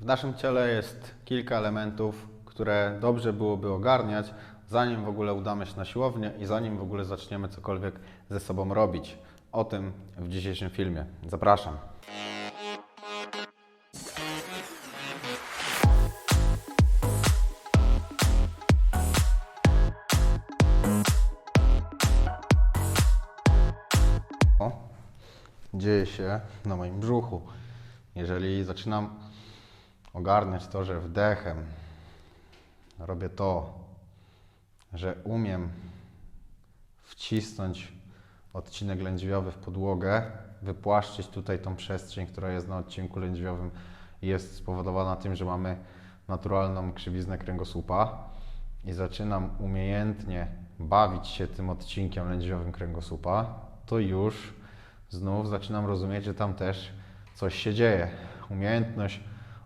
W naszym ciele jest kilka elementów, które dobrze byłoby ogarniać, zanim w ogóle udamy się na siłownię i zanim w ogóle zaczniemy cokolwiek ze sobą robić. O tym w dzisiejszym filmie. Zapraszam. O, dzieje się na moim brzuchu. Jeżeli zaczynam ogarniać to, że wdechem robię to, że umiem wcisnąć odcinek lędźwiowy w podłogę, wypłaszczyć tutaj tą przestrzeń, która jest na odcinku lędźwiowym i jest spowodowana tym, że mamy naturalną krzywiznę kręgosłupa i zaczynam umiejętnie bawić się tym odcinkiem lędźwiowym kręgosłupa, to już znów zaczynam rozumieć, że tam też coś się dzieje. Umiejętność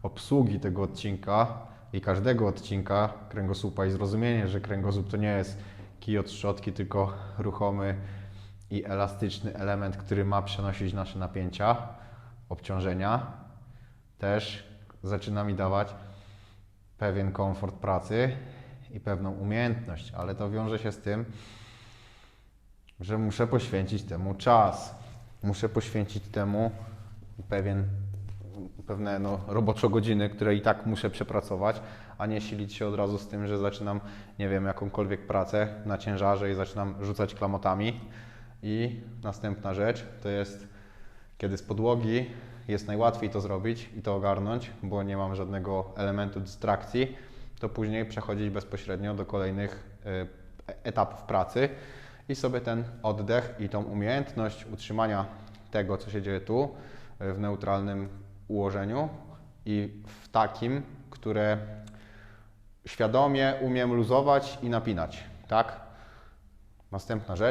obsługi tego odcinka i każdego odcinka kręgosłupa i zrozumienie, że kręgosłup to nie jest kij od szczotki, tylko ruchomy i elastyczny element, który ma przenosić nasze napięcia, obciążenia, też zaczyna mi dawać pewien komfort pracy i pewną umiejętność, ale to wiąże się z tym, że muszę poświęcić temu czas. Muszę poświęcić temu pewien, pewne no, roboczo godziny, które i tak muszę przepracować, a nie silić się od razu z tym, że zaczynam, nie wiem, jakąkolwiek pracę na ciężarze i zaczynam rzucać klamotami. I następna rzecz to jest, kiedy z podłogi jest najłatwiej to zrobić i to ogarnąć, bo nie mam żadnego elementu dystrakcji, to później przechodzić bezpośrednio do kolejnych y, etapów pracy i sobie ten oddech i tą umiejętność utrzymania tego, co się dzieje tu, y, w neutralnym ułożeniu i w takim, które świadomie umiem luzować i napinać, tak? Następna rzecz.